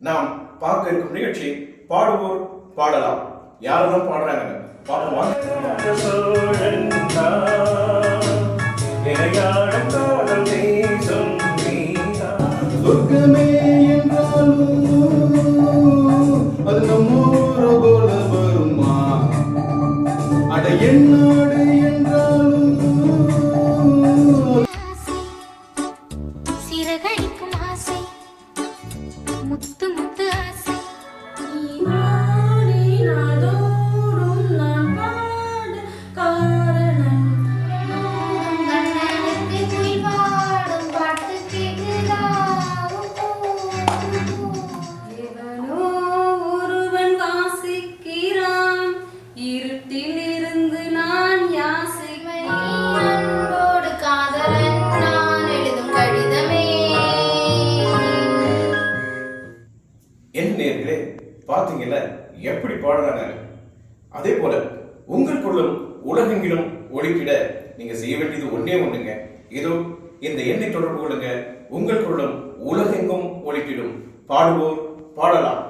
நாம் பார்க்க இருக்கும் நிகழ்ச்சி பாடுவோர் பாடலாம். யாரெல்லாம் பாடுறாங்க? பாடுவாங்க சொர்க்கமே என் நேர்களே பார்த்தீங்கல்ல? எப்படி பாடுறாங்க? அதே போல உங்கள் குரலும் உலகெங்கிலும் ஒழிக்கிட நீங்க செய்ய வேண்டியது ஒன்றே ஒண்ணுங்க. இதோ இந்த எண்ணை தொடர்பு கொள்ளுங்க. உங்கள் குரலும் உலகெங்கும் ஒழிக்கிடும் பாடுவோர் பாடலாம்.